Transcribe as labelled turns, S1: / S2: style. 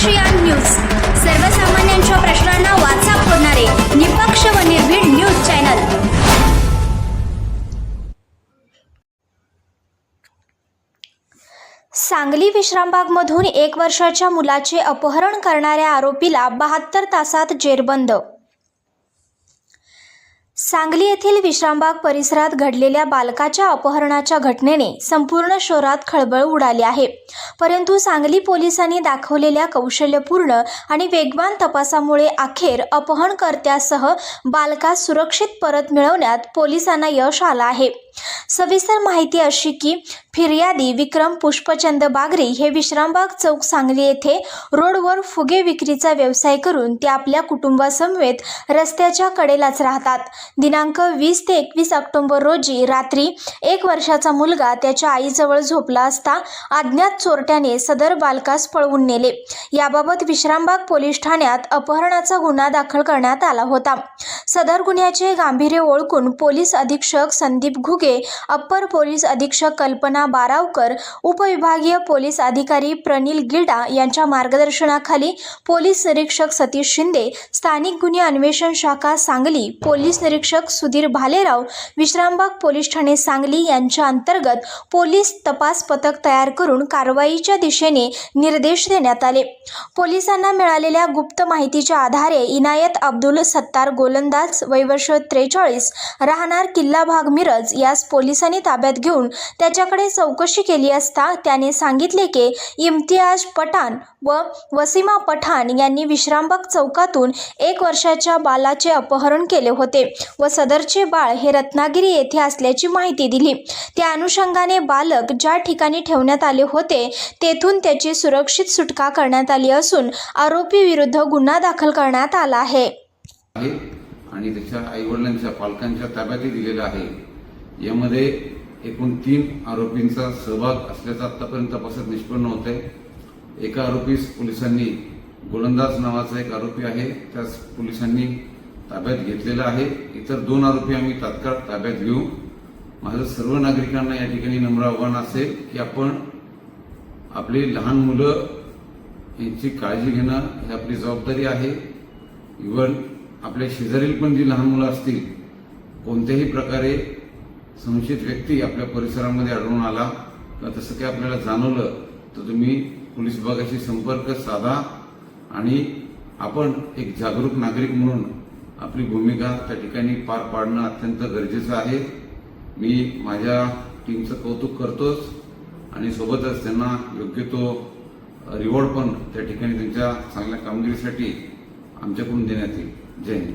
S1: ASEAN news. सर्वसामान्यांच्या प्रश्नांना वाचा फोडणारे निपक्ष व निर्भीड न्यूज चॅनल. सांगली विश्रामबागमधून एक वर्षाच्या मुलाचे अपहरण करणाऱ्या आरोपीला बहात्तर तासात जेरबंद. सांगली येथील विश्रामबाग परिसरात घडलेल्या बालकाच्या अपहरणाच्या घटनेने संपूर्ण शहरात खळबळ उडाली आहे. परंतु सांगली पोलिसांनी दाखवलेल्या कौशल्यपूर्ण आणि वेगवान तपासामुळे अखेर अपहरणकर्त्यासह बालकास सुरक्षित परत मिळवण्यात पोलिसांना यश आलं आहे. सविस्तर माहिती अशी की फिर्यादी विक्रम पुष्पचंद बागरी हे विश्रामबाग चौक सांगली येथे रोडवर फुगे विक्रीचा व्यवसाय करून ते आपल्या कुटुंबासमवेत रस्त्याच्या कडेलाच राहतात. दिनांक वीस ते एकवीस ऑक्टोबर रोजी रात्री एक वर्षाचा मुलगा त्याच्या आईजवळ झोपला असता अज्ञात चोरट्याने सदर बालकास पळवून नेले. याबाबत विश्रामबाग पोलीस ठाण्यात अपहरणाचा गुन्हा दाखल करण्यात आला होता. सदर गुन्ह्याचे गांभीर्य ओळखून पोलीस अधीक्षक संदीप घुगे अप्पर पोलीस अधीक्षक कल्पना बारावकर उपविभागीय पोलीस अधिकारी प्रनिल गिल्डा यांच्या मार्गदर्शनाखाली पोलीस निरीक्षक सतीश शिंदे स्थानिक गुन्हे अन्वेषण शाखा सांगली पोलीस निरीक्षक सुधीर भालेराव विश्रामबाग पोलीस ठाणे सांगली यांच्या अंतर्गत पोलीस तपास पथक तयार करून कारवाईच्या दिशेने निर्देश देण्यात आले. पोलिसांना मिळालेल्या गुप्त माहितीच्या आधारे इनायत अब्दुल सत्तार गोलंदाज वयवर्ष त्रेचाळीस राहणार किल्ला भाग मिरज या त्यास पोलिसांनी ताब्यात घेऊन त्याच्याकडे चौकशी केली असता त्याने सांगितले की इम्तियाज पठाण व वसीमा पठाण यांनी विश्रामबाग चौकातून एक वर्षाच्या बालाचे अपहरण केले होते व सदरचे बाळ हे रत्नागिरी येथे असल्याची माहिती दिली. त्या अनुषंगाने बालक ज्या ठिकाणी ठेवण्यात आले होते तेथून त्याची सुरक्षित सुटका करण्यात आली असून आरोपी विरुद्ध गुन्हा दाखल करण्यात आला आहे.
S2: आहे आणि त्याच्या आईवडिलांच्या पालकांच्या ताब्यातही दिलेला आहे. यामध्ये एकूण तीन आरोपींचा सहभाग असल्याचं आतापर्यंत तपासात निष्पन्न होत आहे एका आरोपीस पोलिसांनी गोलंदाज नावाचा एक आरोपी आहे त्यास पोलिसांनी ताब्यात घेतलेला आहे. इतर दोन आरोपी आम्ही तात्काळ ताब्यात घेऊ. माझं सर्व नागरिकांना या ठिकाणी नम्र आव्हान असेल की आपण आपली लहान मुलं यांची काळजी घेणं ही आपली जबाबदारी आहे. इव्हन आपल्या शेजारील पण जी लहान मुलं असतील कोणत्याही प्रकारे संशयित व्यक्ती आपल्या परिसरामध्ये आढळून आला. किंवा तसं काही आपल्याला जाणवलं तर तुम्ही पोलीस विभागाशी संपर्क साधा आणि आपण एक जागरूक नागरिक म्हणून आपली भूमिका त्या ठिकाणी पार पाडणं अत्यंत गरजेचं आहे. मी माझ्या टीमचं कौतुक करतोच आणि सोबतच त्यांना योग्य तो रिवॉर्ड पण त्या ठिकाणी त्यांच्या चांगल्या कामगिरीसाठी आमच्याकडून देण्यात येईल. जय हिंद.